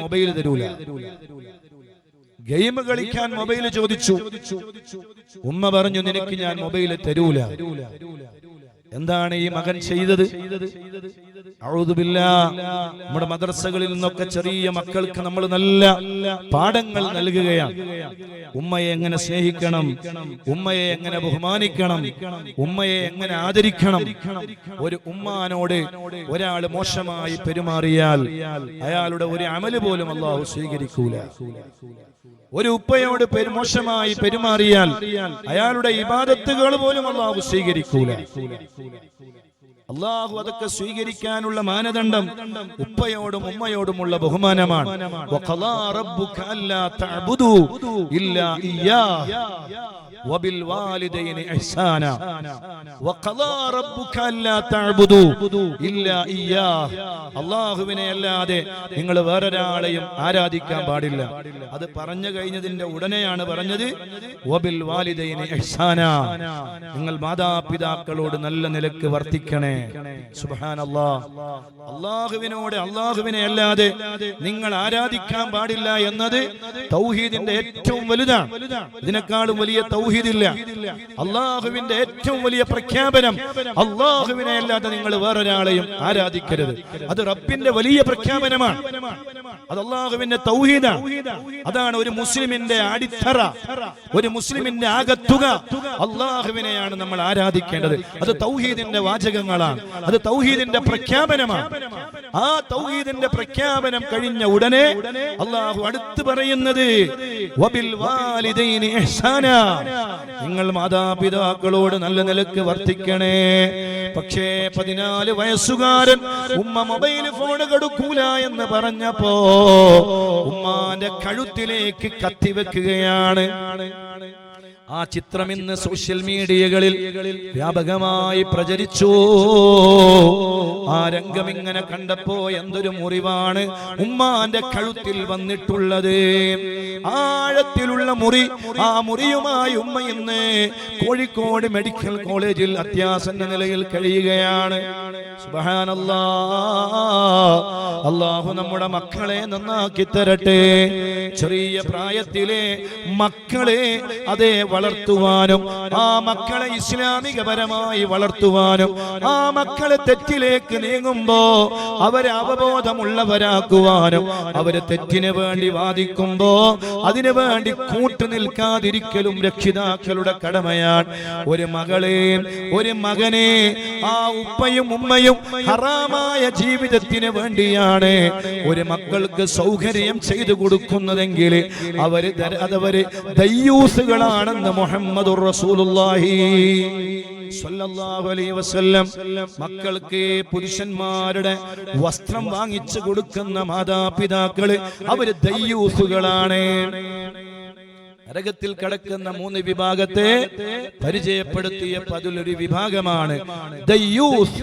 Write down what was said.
Mobile തരൂല. Game കളിക്കാൻ mobile ചോദിച്ചു. ഉമ്മ പറഞ്ഞു നിനക്ക് ഞാൻ മൊബൈൽ തരൂല. എന്താണ് ഈ മകൻ ചെയ്തത്. നമ്മുടെ മദ്രസകളിൽ നിന്നൊക്കെ ചെറിയ മക്കൾക്ക് നമ്മൾ നല്ല പാഠങ്ങൾ നൽകുകയാണ്. ഉമ്മയെ എങ്ങനെ സ്നേഹിക്കണം? ഉമ്മയെ എങ്ങനെ ബഹുമാനിക്കണം? ഉമ്മയെ എങ്ങനെ ആദരിക്കണം? ഒരു ഉമ്മാനോട് ഒരാൾ മോശമായി പെരുമാറിയാൽ അയാളുടെ ഒരു അമൽ പോലും അള്ളാഹു സ്വീകരിക്കൂല. ഒരു ഉപ്പയോട് പെരുമോശമായി പെരുമാറിയാൽ അയാളുടെ ഇബാദത്തുകൾ പോലും അള്ളാഹു സ്വീകരിക്കൂല. അള്ളാഹു അതൊക്കെ സ്വീകരിക്കാനുള്ള മാനദണ്ഡം ഉപ്പയോടും ഉമ്മയോടുമുള്ള ബഹുമാനമാണ്. വഖളാ റബ്ബുക അല്ലാ തഅബുദു ഇല്ലാ ഇയ്യാഹ് وبالوالدين إحسانا وقضى ربك ألا تعبدوا إلا إياه അള്ളാഹുവിനെ അല്ലാതെ നിങ്ങൾ വേറൊരാളെയും ആരാധിക്കാൻ പാടില്ല അത് പറഞ്ഞു കഴിഞ്ഞതിന്റെ ഉടനെയാണ് പറഞ്ഞത് വബിൽ വാലിദൈനി ഇഹ്സാന നിങ്ങൾ മാതാപിതാക്കളോട് നല്ല നിലക്ക് വർത്തിക്കണേ സുബ്ഹാനല്ലാ അള്ളാഹുവിനോട് അള്ളാഹുവിനെ അല്ലാതെ നിങ്ങൾ ആരാധിക്കാൻ പാടില്ല എന്നത് തൗഹീദിന്റെ ഏറ്റവും വലുതാണ് ഇതിനേക്കാളും വലിയ തൗഹീദില്ല. അള്ളാഹുവിന്റെ ഏറ്റവും വലിയ പ്രഖ്യാപനം അള്ളാഹുവിനെ അല്ലാതെ നിങ്ങൾ വേറൊരാളെയും ആരാധിക്കരുത്. അത് റബ്ബിന്റെ വലിയ പ്രഖ്യാപനമാണ്. അത് അള്ളാഹുവിന്റെ തൗഹീദാണ്. അതാണ് ഒരു മുസ്ലിമിന്റെ അടിത്തറ ഒരു മുസ്ലിമിന്റെ ആകത്തുക. അള്ളാഹുവിനെയാണ് നമ്മൾ ആരാധിക്കേണ്ടത്. അത് തൗഹീദിന്റെ വാചകങ്ങളാണ്. അത് തൗഹീദിന്റെ പ്രഖ്യാപനമാണ്. ആ തൗഹീദിന്റെ പ്രഖ്യാപനം കഴിഞ്ഞ ഉടനെ അള്ളാഹു അടുത്ത് പറയുന്നത് നിങ്ങൾ മാതാപിതാക്കളോട് നല്ല നിലയ്ക്ക് വർത്തിക്കണേ. പക്ഷേ പതിനാല് വയസ്സുകാരൻ ഉമ്മ മൊബൈൽ ഫോൺ കൊടുക്കൂല എന്ന് പറഞ്ഞപ്പോ ഉമ്മാന്റെ കഴുത്തിലേക്ക് കത്തിവെക്കുകയാണ് ആ ചിത്രം ഇന്ന് സോഷ്യൽ മീഡിയകളിൽ വ്യാപകമായി പ്രചരിച്ചു. ആ രംഗം ഇങ്ങനെ കണ്ടപ്പോ എന്തൊരു മുറിവാണ്. ഉമ്മാന്റെ കഴുത്തിൽ വന്നിട്ടുള്ളത്. ആഴത്തിലുള്ള മുറി. ആ മുറിയുമായി ഉമ്മ ഇന്ന് കോഴിക്കോട് മെഡിക്കൽ കോളേജിൽ അത്യാസന്ന നിലയിൽ കഴിയുകയാണ്. അള്ളാഹു നമ്മുടെ മക്കളെ നന്നാക്കി തരട്ടെ. ചെറിയ പ്രായത്തിലെ മക്കളെ അതെ വളർത്തുവാനും ആ മക്കളെ ഇസ്ലാമികപരമായി വളർത്തുവാനും ആ മക്കളെ തെറ്റിലേക്ക് നീങ്ങുമ്പോ അവരെ അവബോധമുള്ളവരാക്കുവാനും അവരെ തെറ്റിന് വേണ്ടി വാദിക്കുമ്പോ അതിനു വേണ്ടി കൂട്ടു നിൽക്കാതിരിക്കലും രക്ഷിതാക്കളുടെ കടമയാണ്. ഒരു മകളെ ഒരു മകനെ ആ ഉപ്പയും ഉമ്മയും ഹറാമായ ജീവിതത്തിന് വേണ്ടിയാണ് ഒരു മക്കൾക്ക് സൗകര്യം ചെയ്തു കൊടുക്കുന്നതെങ്കിൽ അവർ അതവര് ദയ്യൂസുകളാണെന്ന് മുഹമ്മദ് റസൂലുള്ളാഹി. മക്കൾക്ക് പുരുഷന്മാരുടെ വസ്ത്രം വാങ്ങിച്ചു കൊടുക്കുന്ന മാതാപിതാക്കൾ അവർ ദയ്യൂസുകളാണ്. നരകത്തിൽ കിടക്കുന്ന മൂന്ന് വിഭാഗത്തെ പരിചയപ്പെടുത്തിയ പതിലൊരു വിഭാഗമാണ് ദയ്യൂസ്.